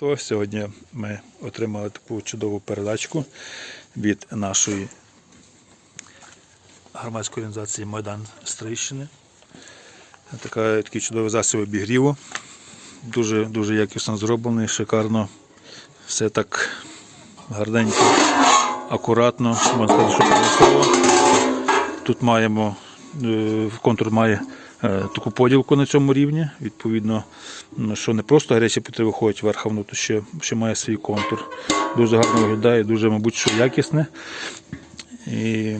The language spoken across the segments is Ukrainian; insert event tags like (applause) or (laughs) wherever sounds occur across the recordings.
То сьогодні ми отримали таку чудову передачку від нашої громадської організації Майдан Стрийщини. Така, такий чудовий засіб обігріву. Дуже, дуже якісно зроблений, шикарно. Все так гарненько, акуратно, можна сказати, що. Тут маємо, е, контур має таку поділку на цьому рівні. Відповідно, що не просто гарячі повітря виходить вверх, а воно тут ще, ще має свій контур. Дуже гарно виглядає, дуже, мабуть, що якісне. І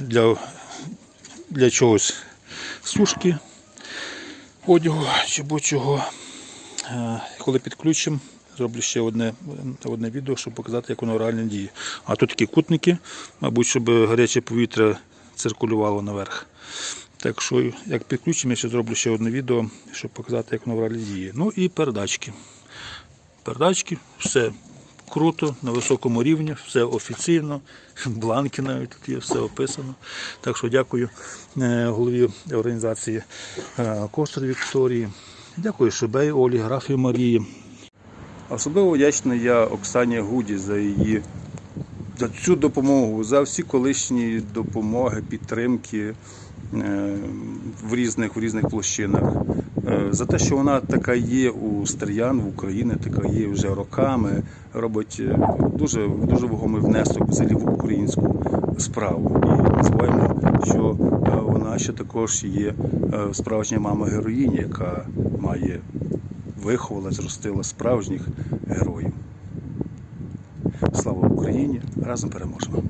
для, для чогось сушки одягу чи будь-чого. Е, Коли підключимо, зроблю ще одне, одне відео, щоб показати, як воно реально діє. А тут такі кутники, мабуть, щоб гаряче повітря циркулювало наверх. Так що, як підключимо, я ще зроблю ще одне відео, щоб показати, як воно реально діє. Ну і передачки. Передачки, все круто, на високому рівні, все офіційно, (laughs) бланки навіть тут є, все описано. Так що дякую е, голові організації е, Костер Вікторії. Дякую Шибей Олі, Графі Марії. Особливо вдячний я Оксані Гуді за її за цю допомогу, за всі колишні допомоги, підтримки в різних, в різних площинах. Е, За те, що вона така є у Стер'ян в Україні, така є вже роками, робить е, дуже, дуже вагомий внесок взагалі в українську справу. І не забуваємо, що е, вона ще також є е, справжня мама героїні, яка має виховала, зростила справжніх героїв. Слава Україні! Разом переможемо!